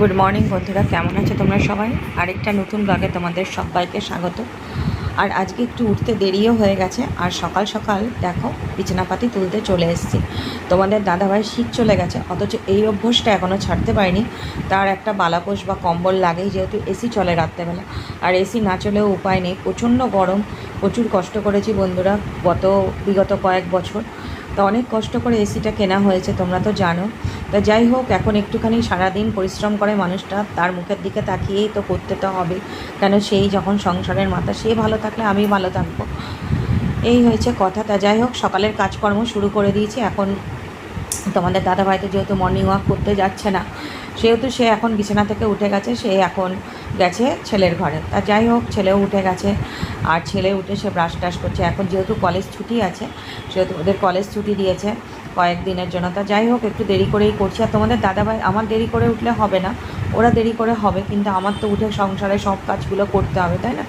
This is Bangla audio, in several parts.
গুড মর্নিং বন্ধুরা, কেমন আছো তোমরা সবাই? আরেকটা নতুন ব্লগে তোমাদের সবাইকে স্বাগত। আর আজকে একটু উঠতে দেরিও হয়ে গেছে, আর সকাল সকাল দেখো বিছানাপাতি তুলতে চলে এসেছি। তোমাদের দাদাভাই শীত চলে গেছে, অথচ এই অভ্যাসটা এখনও ছাড়তে পারিনি। তার একটা বালাপোষ বা কম্বল লাগেই, যেহেতু এসি চলে রাত্রেবেলা। আর এসি না চলেও উপায় নেই, প্রচণ্ড গরম, প্রচুর কষ্ট করেছি বন্ধুরা, গত বিগত কয়েক বছর। তো অনেক কষ্ট করে এসিটা কেনা হয়েছে, তোমরা তো জানো। তা যাই হোক, এখন একটুখানি সারাদিন পরিশ্রম করে মানুষটা তার মুখের দিকে তাকিয়েই তো করতে তো হবে। কেন সেই যখন সংসারের মাথা, সে ভালো থাকলে আমি ভালো থাকব। এই হয়েছে কথা। তা যাই হোক, সকালের কাজকর্ম শুরু করে দিয়েছি। এখন তোমাদের দাদাভাই তো যেহেতু মর্নিং ওয়াক করতে যাচ্ছে না, সেহেতু সে এখন বিছানা থেকে উঠে গেছে। সে এখন গেছে ছেলের ঘরে। তা যাই হোক, ছেলেও উঠে গেছে। আর ছেলে উঠে সে ব্রাশ টাশ করছে। এখন যেহেতু কলেজ ছুটি আছে, সেহেতু ওদের কলেজ ছুটি দিয়েছে কয়েকদিনের জন্য। তা যাই হোক, একটু দেরি করেই করছি। আর তোমাদের দাদাভাই, আমার দেরি করে উঠলে হবে না। ওরা দেরি করে হবে, কিন্তু আমার তো উঠে সংসারে সব কাজগুলো করতে হবে, তাই না?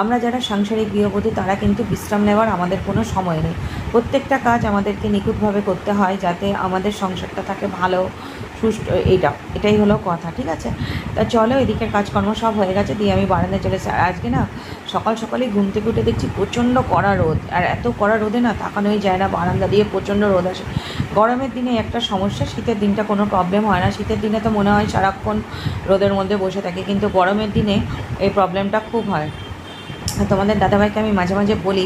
আমরা যারা সাংসারিক গৃহবধূ, তারা কিন্তু বিশ্রাম নেওয়ার আমাদের কোনো সময় নেই। প্রত্যেকটা কাজ আমাদেরকে নিখুঁতভাবে করতে হয়, যাতে আমাদের সংসারটা থাকে ভালো সুষ্ঠু এইটা, এটাই হলো কথা, ঠিক আছে? তা চলো, এদিকের কাজকর্ম সব হয়ে গেছে, দিয়ে আমি বারান্দায় চলে আর আজকে না, সকাল সকালেই ঘুম থেকে উঠে দেখছি প্রচণ্ড কড়া রোদ, আর এত কড়া রোদে না তাকানোই যায় না, বারান্দা দিয়ে প্রচণ্ড রোদ আসে। গরমের দিনে একটা সমস্যা, শীতের দিনটা কোনো প্রবলেম হয় না, শীতের দিনে তো মনে হয় সারাক্ষণ রোদের মধ্যে বসে থাকি, কিন্তু গরমের দিনে এই প্রবলেমটা খুব হয়। তোমাদের দাদাভাইকে আমি মাঝে মাঝে বলি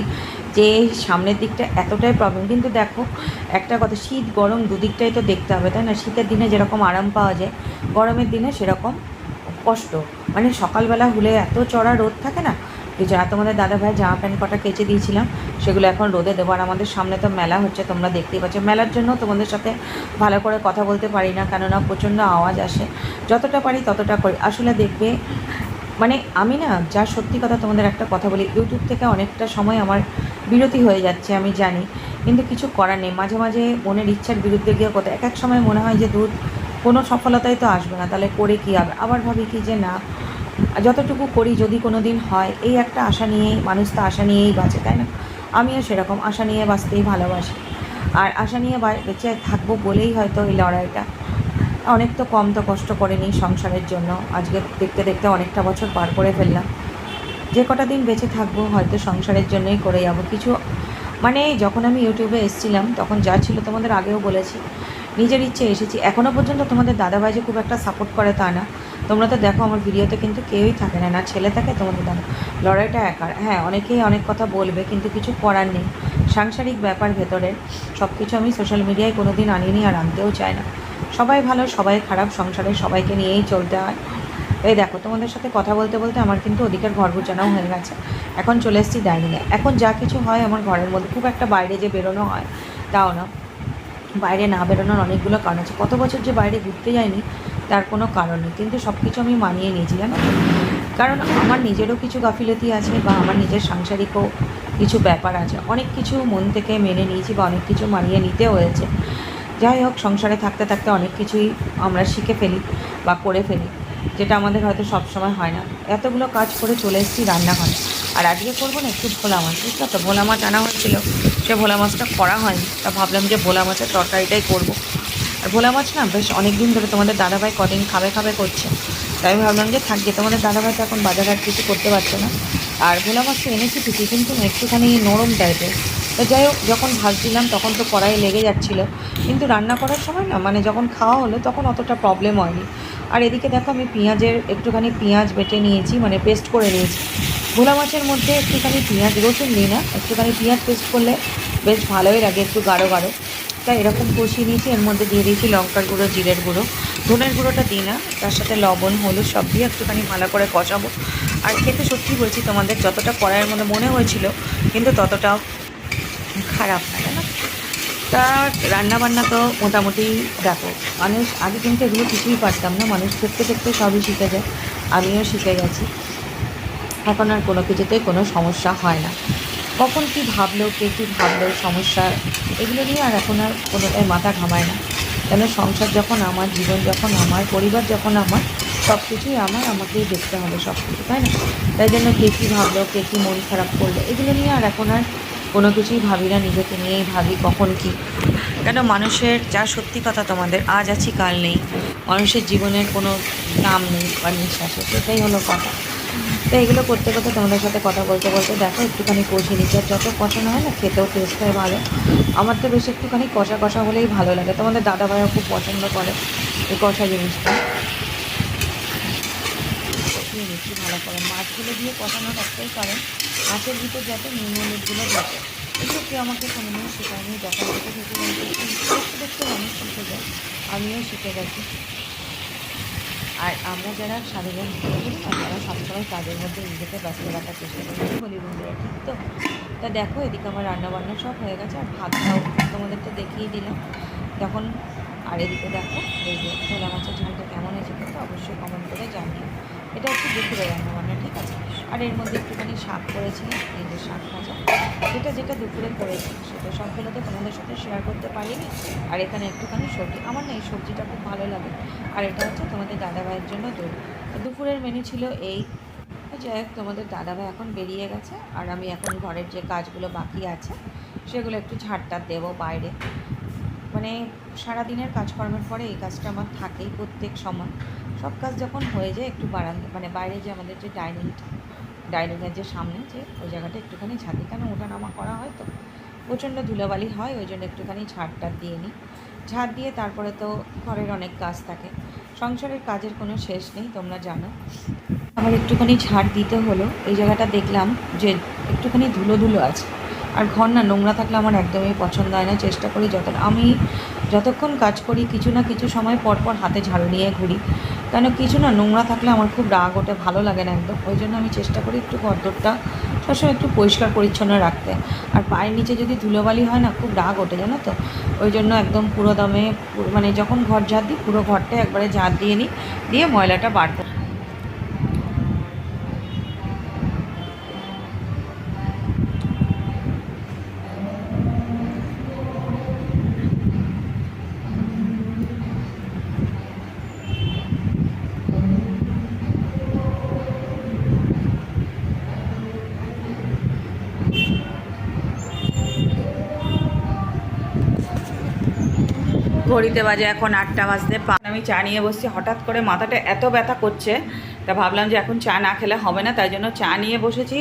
যে সামনের দিকটা এতটাই প্রবলেম কিন্তু দেখো, একটা কথা, শীত, গরম দুদিকটাই তো দেখতে হবে, তাই না? শীতের দিনে যেরকম আরাম পাওয়া যায়, গরমের দিনে সেরকম কষ্ট। মানে সকালবেলা হলে এত চড়া রোদ থাকে না? যে যা তোমাদের দাদাভাই জামা প্যান্ট কটা কেচে দিয়েছিলাম, সেগুলো এখন রোদে দেবো। আর আমাদের সামনে তো মেলা হচ্ছে, তোমরা দেখতেই পাচ্ছ। মেলার জন্য তোমাদের সাথে ভালো করে কথা বলতে পারি না, কেননা প্রচণ্ড আওয়াজ আসে। যতটা পারি ততটা করি। আসলে দেখবে মানে আমি না যা সত্যি কথা তোমাদের একটা কথা বলি ইউটিউব থেকে অনেকটা সময় আমার বিরতি হয়ে যাচ্ছে, আমি জানি। কিন্তু কিছু করার নেই। মাঝে মাঝে মনের ইচ্ছার বিরুদ্ধে গিয়ে কোথায় এক এক সময় মনে হয় যে দূর কোনো সফলতাই তো আসবে না, তাহলে করে কী হবে আবার ভাবি কি যে, না, যতটুকু করি যদি কোনো দিন হয়। এই একটা আশা নিয়েই, মানুষ তো আশা নিয়েই বাঁচে, তাই না? আমিও সেরকম আশা নিয়ে বাঁচতেই ভালোবাসি। আর আশা নিয়ে বেঁচে থাকব বলেই হয়তো এই লড়াইটা। অনেক তো কম তো কষ্ট করেনি সংসারের জন্য। আজকে দেখতে দেখতে অনেকটা বছর পার করে ফেললাম। যে কটা দিন বেঁচে থাকব হয়তো সংসারের জন্যই করে যাব। কিছু মানে যখন আমি ইউটিউবে এসেছিলাম, তখন যা ছিল তোমাদের আগেও বলেছি। নিজের ইচ্ছে এসেছি। এখনও পর্যন্ত তোমাদের দাদাভাই যে খুব একটা সাপোর্ট করে তা না। তোমরা তো দেখো আমার ভিডিওতে কিন্তু কেউই থাকে না। না ছেলে থাকে, তোমাদের দাদা। লড়াইটা একার। হ্যাঁ অনেকেই অনেক কথা বলবে, কিন্তু কিছু করার নেই। সাংসারিক ব্যাপার ভেতরে সব কিছু আমি সোশ্যাল মিডিয়ায় কোনো দিন আনিনি আর আনতেও চাই না। সবাই ভালো, সবাই খারাপ, সংসারে সবাইকে নিয়েই চলতে হয়। এই দেখো, তোমাদের সাথে কথা বলতে বলতে আমার কিন্তু ওদিকের ঘর গুছানোও হয়ে গেছে। এখন চলে এসেছি ডাইনিংয়ে। এখন যা কিছু হয় আমার ঘরের মধ্যে, খুব একটা বাইরে যে বেরোনো হয়, তাও না। বাইরে না বেরোনোর অনেকগুলো কারণ আছে। কত বছর যে বাইরে ঘুরতে যায়নি তার কোনো কারণ নেই। কিন্তু সব কিছু আমি মানিয়ে নিয়েছি, জানো? কারণ আমার নিজেরও কিছু গাফিলতি আছে বা আমার নিজের সাংসারিকও কিছু ব্যাপার আছে। অনেক কিছু মন থেকে মেনে নিয়েছি বা অনেক কিছু মানিয়ে নিতে হয়েছে। যাই হোক, সংসারে থাকতে থাকতে অনেক কিছুই আমরা শিখে ফেলি বা করে ফেলি, যেটা আমাদের হয়তো সব সময় হয় না। এতগুলো কাজ করে চলে এসেছি রান্নাঘরে। আর আজকে করব না একটু ভোলা মাছ বুঝতে তো? ভোলা মাছ আনা হয়েছিল, সে ভোলা মাছটা করা হয়নি, তা ভাবলাম যে ভোলা মাছের তরকারিটাই করব। আর ভোলা মাছ না বেশ অনেক দিন ধরে তোমাদের দাদাভাই কদিন খাবে খাবে করছে, তাই আমি ভাবলাম যে থাকবে তোমাদের দাদাভাই তো এখন বাজার আর কিছু করতে পারছে না। আর ভোলা মাছটা এনেছি ঠিকই, কিন্তু একটুখানি নরম টাইপের তো যাই হোক, যখন ভাজছিলাম তখন তো কড়াই লেগে যাচ্ছিল। কিন্তু রান্না করার সময় না মানে যখন খাওয়া হলো তখন অতটা প্রবলেম হয়নি। আর এদিকে দেখো আমি পেঁয়াজের একটুখানি পেঁয়াজ বেটে নিয়েছি মানে পেস্ট করে নিয়েছি। ভোলা মাছের মধ্যে একটুখানি পেঁয়াজ রসুন দিই না, একটুখানি পেঁয়াজ পেস্ট করলে বেশ ভালোই লাগে, একটু গাঢ় গাঢ়। তাই এরকম কষিয়ে নিয়েছি, এর মধ্যে দিয়ে দিয়েছি লঙ্কার গুঁড়ো, জিরের গুঁড়ো। ধনের গুঁড়োটা দিই না, তার সাথে লবণ, হলুদ সব দিয়ে একটুখানি ভালো করে কষাবো। আর খেতে সত্যি বলছি তোমাদের, যতটা কড়াইয়ের মধ্যে মনে হয়েছিল, কিন্তু ততটাও খারাপ। না কেন তা রান্নাবান্না তো মোটামুটি দেখো, মানুষ আগে কিন্তু এগুলো কিছুই পারতাম না, মানুষ দেখতে দেখতে সবই শিখে যায়, আমিও শিখে গেছি। এখন আর কোনো কিছুতেই কোনো সমস্যা হয় না। কখন কী ভাবলো, কে কী ভাবলো, সমস্যা, এগুলো নিয়ে আর এখন আর কোনোটাই মাথা ঘামায় না। কেন সংসার যখন আমার, জীবন যখন আমার, পরিবার যখন আমার, সব কিছুই আমার, আমাকেই দেখতে হবে সব কিছু তাই না? তাই জন্য কে কী ভাবলো, কে কী মন খারাপ করল, এগুলো নিয়ে আর এখন আর কোনো কিছুই ভাবি না নিজেকে নিয়েই ভাবি কখন কী। কেন মানুষের যা সত্যি কথা তোমাদের আজ আছি, কাল নেই, মানুষের জীবনের কোনো নাম নেই বা নিঃশ্বাসে, সেটাই হলো কথা। তো এগুলো করতে করতে তোমাদের সাথে কথা বলতে বলতে দেখো, একটুখানি কষিয়ে নিচ্ছে। আর যত কষানো হয় না, খেতেও টেস্ট হয় ভালো। আমার তো বেশ একটুখানি কষা কষা হলেই ভালো লাগে। তোমাদের দাদা ভাইও খুব পছন্দ করে এই কষা জিনিসটা কষিয়ে নিচ্ছি ভালো করে। মাছগুলো দিয়ে কষানোর একটাই কারণ মাছের ভিতর যাতে নুন হলুদগুলো ঢোকে এগুলো কেউ আমাকে কোনোদিন শেখায়নি। যখন থেকে দেখতে দেখতে মানুষ শিখে যায়। আমিও শিখে গেছি। আর আমরা যারা ভিডিও করি তারা সবসময় কাজের মধ্যে নিজেকে ব্যস্ত রাখার চেষ্টা করি বলি বন্ধুরা, ঠিক তো? তা দেখো, এদিকে আমার রান্নাবান্না সব হয়ে গেছে। আর ভাতটাও তোমাদের তো দেখিয়ে দিলাম। তখন আর এদিকে দেখো, এই যে ভোলা মাছের ঝালটা কেমন হয়েছে কিন্তু অবশ্যই কমেন্ট করে জানিও। এটা হচ্ছে দুপুরে আছে আর এর মধ্যে একটুখানি শাক করেছিলাম এই যে শাক ভাজা। যেটা যেটা দুপুরে করেছি, সেটা সবগুলো তো তোমাদের সাথে শেয়ার করতে পারিনি। আর এখানে একটুখানি সবজি, আমার না এই সবজিটা খুব ভালো লাগে। আর এটা হচ্ছে তোমাদের দাদাভাইয়ের জন্য দই দুপুরের মেনু ছিল এই। যাই হোক তোমাদের দাদাভাই এখন বেরিয়ে গেছে, আর আমি এখন ঘরের যে কাজগুলো বাকি আছে, সেগুলো একটু ঝাড়টার দেবো বাইরে। মানে সারাদিনের কাজকর্মের পরে এই কাজটা আমার থাকেই প্রত্যেক সময়। সব কাজ যখন হয়ে যায়, একটু বারান্দা মানে বাইরে যে আমাদের যে ডাইনিংটা ডাইনিংয়ের যে সামনে যে ওই জায়গাটা একটুখানি ঝাঁকি, কেন ওঠা নামা করা হয় তো? প্রচণ্ড ধুলোবালি হয়, ওই জন্য একটুখানি ঝাড়টা দিয়ে নিই ঝাড় দিয়ে তারপরে তো ঘরের অনেক কাজ থাকে। সংসারের কাজের কোনো শেষ নেই, তোমরা জানো। আমার একটুখানি ঝাড় দিতে হলো। এই জায়গাটা দেখলাম যে একটুখানি ধুলো ধুলো আছে। আর ঘর না নোংরা থাকলে আমার একদমই পছন্দ হয় না। চেষ্টা করি যত আমি যতক্ষণ কাজ করি, কিছু না কিছু সময় পরপর পর হাতে ঝাড়ু নিয়ে ঘুরি। কেন কিছু না, নোংরা থাকলে আমার খুব রাগ ওঠে, ভালো লাগে না একদম। ওই জন্য আমি চেষ্টা করি একটু ঘরদোরটা সবসময় একটু পরিষ্কার পরিচ্ছন্ন রাখতে। আর পায়ের নিচে যদি ধুলোবালি হয় না, খুব রাগ ওঠে, জানো তো? ওই জন্য একদম পুরো দমে মানে যখন ঘর ঝাড় দিই, পুরো ঘরটা একবারে ঝাড় দিয়ে নিই, দিয়ে ময়লাটা বাড়তে ঘড়িতে বাজে এখন আটটা বাজতে পা আমি চা নিয়ে বসছি। হঠাৎ করে মাথাটা এত ব্যথা করছে তা ভাবলাম যে এখন চা না খেলে হবে না, তাই জন্য চা নিয়ে বসেছি।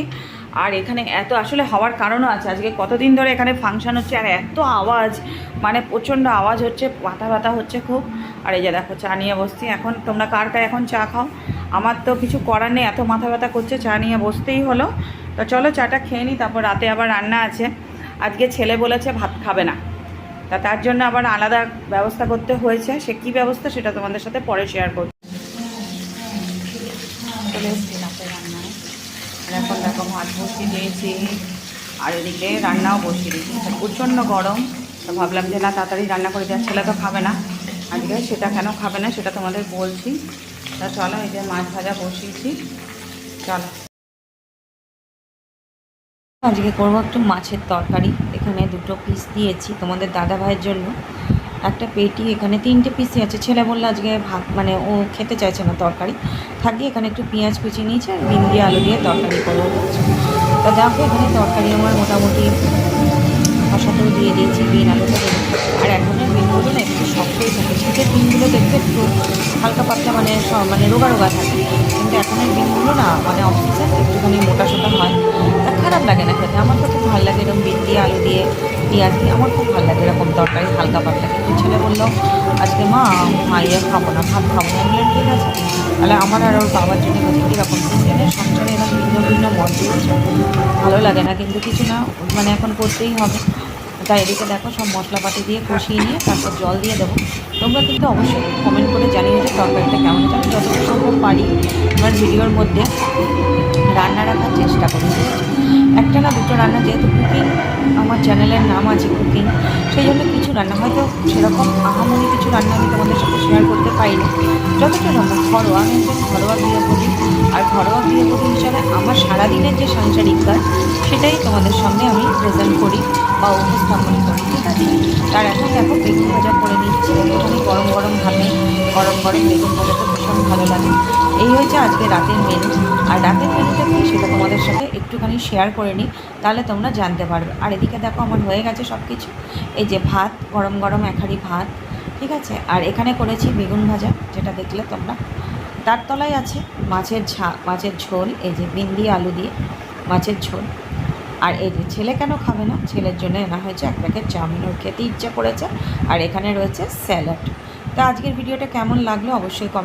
আর এখানে এত আসলে হওয়ার কারণও আছে। আজকে কতদিন ধরে এখানে ফাংশন হচ্ছে আর এত আওয়াজ মানে প্রচণ্ড আওয়াজ হচ্ছে মাথা ব্যথা হচ্ছে খুব। আর এই যে দেখো, চা নিয়ে বসছি। এখন তোমরা কার কার এখন চা খাও? আমার তো কিছু করার নেই, এত মাথা ব্যথা করছে, চা নিয়ে বসতেই হলো। তো চলো চাটা খেয়ে নিই তারপর রাতে আবার রান্না আছে। আজকে ছেলে বলেছে ভাত খাবে না। তা তার জন্য আবার আলাদা ব্যবস্থা করতে হয়েছে। সে কী ব্যবস্থা সেটা তোমাদের সাথে পরে শেয়ার আর এখন দেখো ভাত বসিয়ে দিয়েছি। আর এদিকে রান্নাও বসিয়ে দিয়েছি। প্রচণ্ড গরম। তো ভাবলাম যে না, তাড়াতাড়ি রান্না করে দেওয়ার ছেলে তো খাবে না। আজকে সেটা কেন খাবে না সেটা তোমাদের বলছি। তা চলো এই যে মাছ ভাজা বসিয়েছি। চলো। আজকে করব একটু মাছের তরকারি। এখানে দুটো পিস দিয়েছি তোমাদের দাদা ভাইয়ের জন্য। একটা পেটি, এখানে তিনটে পিসই আছে। ছেলে বলল আজকে ভাত মানে ও খেতে চাইছে না তরকারি। থাকি এখানে একটু পেঁয়াজ কুচি নিয়েছে আর বিন দিয়ে আলু দিয়ে তরকারি করব তা দেখো এখানে তরকারি আমার মোটামুটি দিয়ে দিয়েছি আলুটা দেবো আর এখনের বিনগুলো না, একটু শক্তই থাকে শীতের বিনগুলো দেখতে একটু হালকা পাতলা মানে মানে রোগা রোগা থাকে। কিন্তু এখনের বিনগুলো না মানে অফ সিজন একটুখানি মোটা সোটা হয়। তা খারাপ লাগে না খেতে। আমার তো খুব ভালো লাগে এরকম বিন দিয়ে, আলু দিয়ে, পেঁয়াজ দিয়ে। আমার খুব ভালো লাগে এরকম তরকারি, হালকা পাতলা। কিন্তু ছেলে বলল, আজকে মা মা ইয়ে খাব না, ভাত খাব না। আমি ঠিক আছে। তাহলে আমার আর ওর বাবার জন্য বলছি কীরকম সংসারে এরকম ভিন্ন ভিন্ন মত ভালো লাগে না, কিন্তু কিছু না মানে এখন করতেই হবে। তাই এদিকে দেখো সব মশলাপাতি দিয়ে কষিয়ে নিয়ে তারপর জল দিয়ে দেবো। তোমরা কিন্তু অবশ্যই কমেন্ট করে জানিয়ে যে তরকারিটা কেমন আমি যতটুকু সম্ভব পারি আমার ভিডিওর মধ্যে। রান্না রাখার চেষ্টা করি একটা না দুটো রান্না, যেহেতু কুকিং আমার চ্যানেলের নাম আছে কুকিং সেই জন্য কিছু রান্না। হয়তো সেরকম আহামরি কিছু রান্না আমি তোমাদের সাথে শেয়ার করতে পারি পারিনি। যতটা সম্ভব ঘরোয়া, আমি একজন ঘরোয়া গৃহবধূ আর ঘরোয়া গৃহবধূ হিসাবে আমার সারাদিনের যে সাংসারিক কাজ, সেটাই তোমাদের সামনে আমি প্রেজেন্ট করি বা উপস্থাপন করি, ঠিক আছে? তার এখন দেখো, বেগুন ভাজা করে নিচ্ছি। একটুখানি গরম গরম ভাবে গরম গরম বেগুন ভাজা তো ভীষণ ভালো লাগে। এই হয়েছে আজকে রাতের মেনু আর রাতের মেনুটা কি সেটা তোমাদের সাথে একটুখানি শেয়ার করে নিই, তাহলে তোমরা জানতে পারবে। আর এদিকে দেখো, আমার হয়ে গেছে সব কিছু এই যে ভাত, গরম গরম এক হাঁড়ি ভাত, ঠিক আছে? আর এখানে করেছি বেগুন ভাজা, যেটা দেখলে তোমরা। তার তলায় আছে মাছের ঝা, মাছের ঝোল, এই যে বিন্দি আলু দিয়ে মাছের ঝোল। আর এই যে ছেলে কেন খাবে না? ছেলের জন্য এনা হয়েছে এক প্যাকেট চাউমিন ওর খেতে ইচ্ছে করেছে। আর এখানে রয়েছে স্যালাড। তা আজকের ভিডিওটা কেমন লাগল? অবশ্যই